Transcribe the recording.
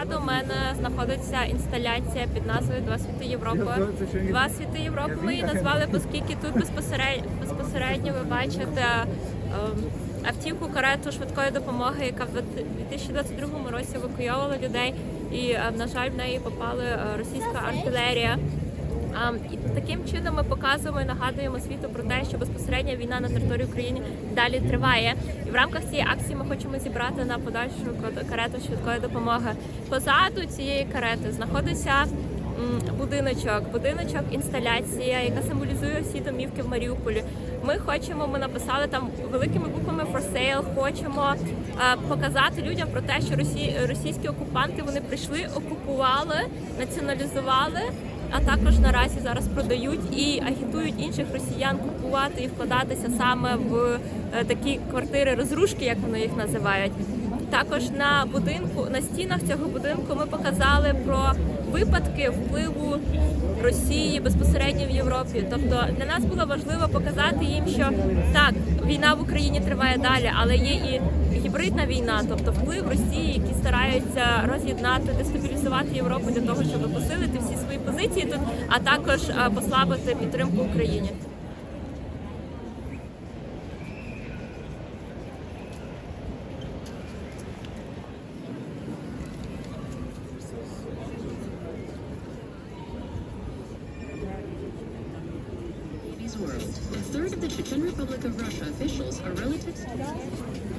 позаду мене знаходиться інсталяція під назвою Два світи Європи. Два світи Європи ми її назвали, оскільки тут безпосередньо, безпосередньо ви бачите ем, автівку карету швидкої допомоги, яка в 2022 році евакуйовувала людей, і е, на жаль, в неї попали е, російська артилерія. І таким чином ми показуємо і нагадуємо світу про те, що безпосередня війна на території України далі триває. І в рамках цієї акції ми хочемо зібрати на подальшу кар- карету швидкої допомоги. Позаду цієї карети знаходиться будиночок, будиночок, інсталяція, яка символізує всі домівки в Маріуполі. Ми хочемо, ми написали там великими буквами for sale, Хочемо е, показати людям про те, що росі, російські окупанти вони прийшли, окупували, націоналізували. А також наразі зараз продають і агітують інших росіян купувати і вкладатися саме в е, такі квартири розрушки, як вони їх називають. Також на будинку, на стінах цього будинку ми показали про випадки впливу Росії безпосередньо в Європі. Тобто для нас було важливо показати їм, що так, війна в Україні триває далі, але є і гібридна війна, тобто вплив Росії, які стараються роз'єднати, дестабілізувати Європу для того, щоб посилити всі свої позиції тут, а також е, послабити підтримку Україні. A third of the Chechen Republic of Russia officials are relatives.